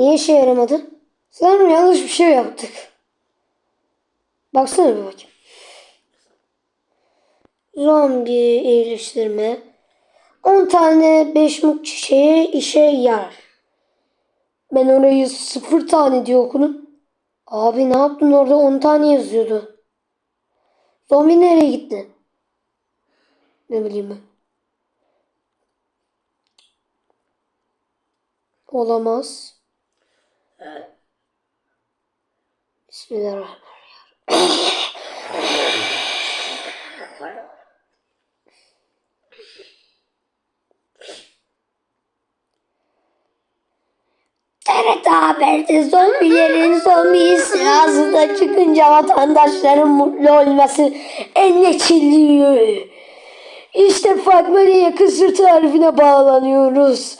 Niye işe yaramadı? Sanırım yanlış bir şey yaptık. Baksana bir bakayım. Zombi iyileştirme. 10 tane 5 muk çiçeği işe yarar. Ben orayı 0 tane diye okudum. Abi ne yaptın orada 10 tane yazıyordu. Zombi nereye gitti? Ne bileyim ben. Olamaz. Bismillahirrahmanirrahim. TRT Haber'de zombilerin zombi istilası çıkınca vatandaşların mutlu olması enleçiliyor. İşte Fatma'ya kısır tarifine bağlanıyoruz.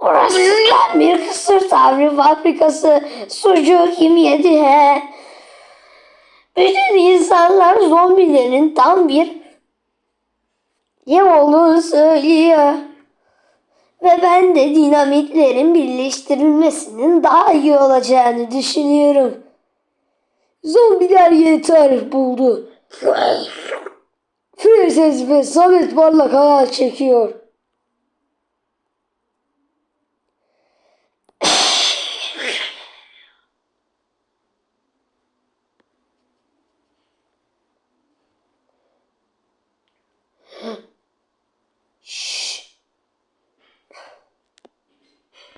Orası tam bir kısır tarifi fabrikası. Sucuğu kim yedi he? Bütün insanlar zombilerin tam bir yem olduğunu söylüyor. Ve ben de dinamitlerin birleştirilmesinin daha iyi olacağını düşünüyorum. Zombiler yeni tarif buldu. Prenses ve Samet Parlak hayal çekiyor.